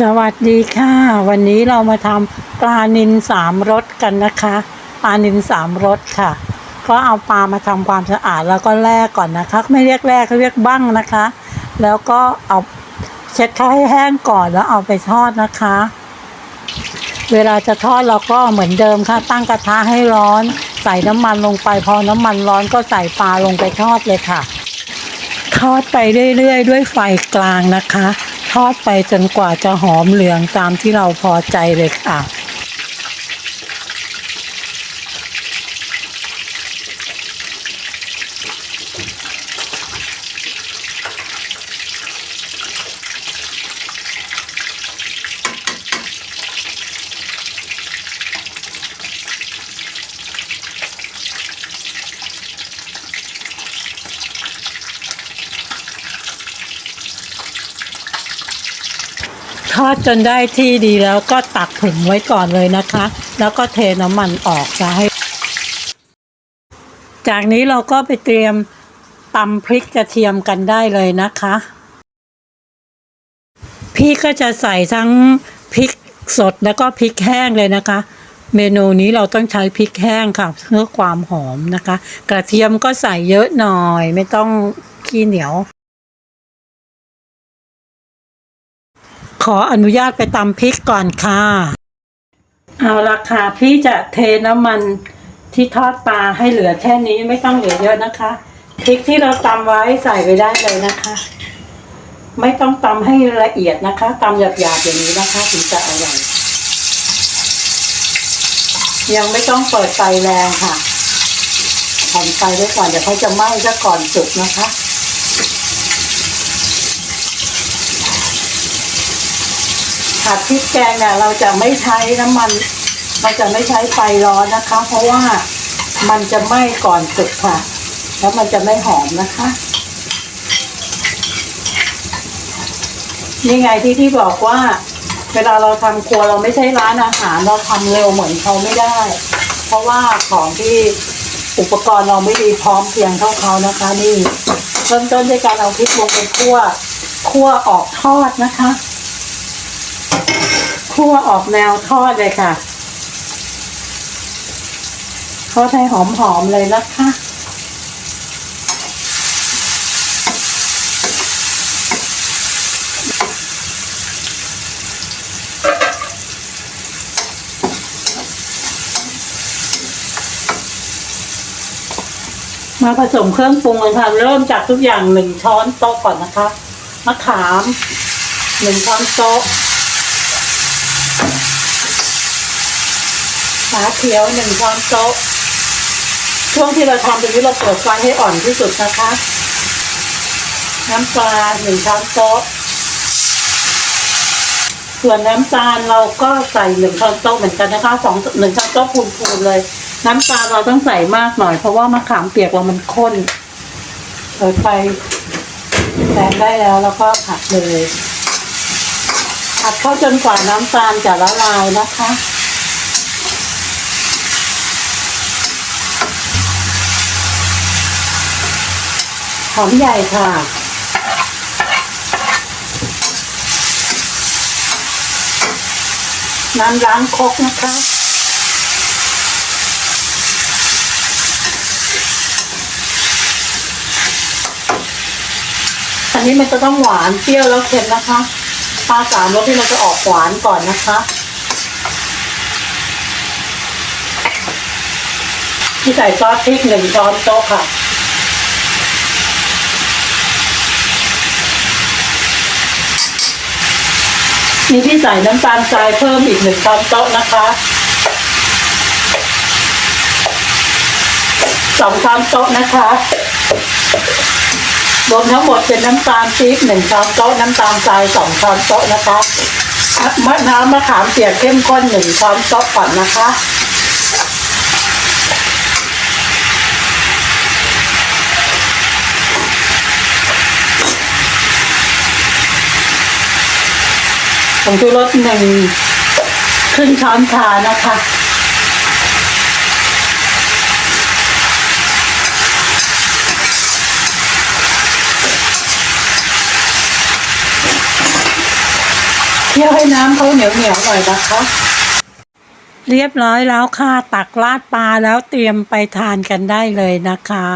สวัสดีค่ะ วันนี้เรามาทำปลานินสามรสกันนะคะ ปลานินสามรสค่ะ ก็เอาปลามาทำความสะอาดแล้วก็แล่ก่อนนะคะ ไม่เรียกแล่เขาเรียกบ้างนะคะ แล้วก็เอาเช็ดเขาให้แห้งก่อนแล้วเอาไปทอดนะคะ เวลาจะทอดเราก็เหมือนเดิมค่ะ ตั้งกระทะให้ร้อน ใส่น้ำมันลงไป พอน้ำมันร้อนก็ใส่ปลาลงไปทอดเลยค่ะ ทอดไปเรื่อยๆ ด้วยไฟกลางนะคะ ทอดไปจนกว่าจะหอมเหลืองตามที่เราพอใจเลยค่ะ อดจนได้ที่ดีแล้วก็ตักผึ่งไว้ก่อนเลยนะคะ แล้วก็เทน้ำมันออกจะให้ จากนี้เราก็ไปเตรียมตำพริกกระเทียมกันได้เลยนะคะ พี่ก็จะใส่ทั้งพริกสดแล้วก็พริกแห้งเลยนะคะ เมนูนี้เราต้องใช้พริกแห้งค่ะเพื่อความหอมนะคะ กระเทียมก็ใส่เยอะหน่อย ไม่ต้องขี้เหนียว ขออนุญาตไปตำพริกก่อนค่ะ เอาละค่ะพี่จะเทน้ำมันที่ทอดปลาให้เหลือแค่นี้ไม่ต้องเหลือเยอะนะคะพริกที่เราตำไว้ใส่ไปได้เลยนะคะ ไม่ต้องตำให้ละเอียดนะคะตำหยาบๆอย่างนี้นะคะถึงจะอร่อยยังไม่ต้องเปิดไฟแรงค่ะผ่อนไฟไว้ก่อนเดี๋ยวเขาจะไหม้ซะก่อนสุกนะคะ ผัดพริกแกงเนี่ยเราจะไม่ใช้น้ำมัน เราจะไม่ใช้ไฟร้อนนะคะ เพราะว่ามันจะไหม้ก่อนสุกค่ะ แล้วมันจะไม่หอมนะคะนี่ไงที่ที่บอกว่า เวลาเราทำครัวเราไม่ใช่ร้านอาหารเราทำเร็วเหมือนเขาไม่ได้ เพราะว่าของที่อุปกรณ์เราไม่ดีพร้อมเพียงเท่าเขานะคะ นี่เริ่มต้นด้วยการเอาพริกลงไปคั่วคั่วออกทอดนะคะ คั่วออกแนวทอดเลยค่ะทอดให้หอมๆเลยนะคะมาผสมเครื่องปรุงกันค่ะ เริ่มจากทุกอย่างหนึ่งช้อนโต๊ะก่อนนะคะมะขามหนึ่งช้อนโต๊ะ ฝาเขียวหนึ่งช้อนโต๊ะ ช่วงที่เราทำตรงนี้เราเปิดไฟให้อ่อนที่สุดนะคะ น้ำปลาหนึ่งช้อนโต๊ะ ส่วนน้ำตาลเราก็ใส่หนึ่งช้อนโต๊ะเหมือนกันนะคะสองหนึ่งช้อนโต๊ะพูนๆเลย น้ำตาลเราต้องใส่มากหน่อย เพราะว่ามะขามเปียกเรามันข้นเปิดไฟแรงได้แล้วแล้วก็ผัดเลย ผัดเข้าจนกว่าน้ำตาลจะละลายนะคะ หอมใหญ่ค่ะ น้ำล้างครกนะคะ อันนี้มันจะต้องหวานเปรี้ยวแล้วเค็มนะคะ ปลาสามรสที่เราจะออกหวานก่อนนะคะที่ใส่ซอสพริกหนึ่งช้อนโต๊ะค่ะ มีที่ใส่น้ำตาลทรายเพิ่มอีกหนึ่งช้อนโต๊ะนะคะสองช้อนโต๊ะนะคะ รวมทั้งหมดเป็นน้ำตาลปี๊บหนึ่งช้อนโต๊ะน้ำตาลทรายสองช้อนโต๊ะนะคะมะน้ำมะขามเปียกเข้มข้นหนึ่งช้อนโต๊ะก่อนนะคะผงชูรสหนึ่งครึ่งช้อนชานะคะ เคี่ยวให้น้ำเขาเหนียวเหนียวๆหน่อยนะคะ เรียบร้อยแล้วค่ะ ตักราดปลาแล้วเตรียมไปทานกันได้เลยนะคะ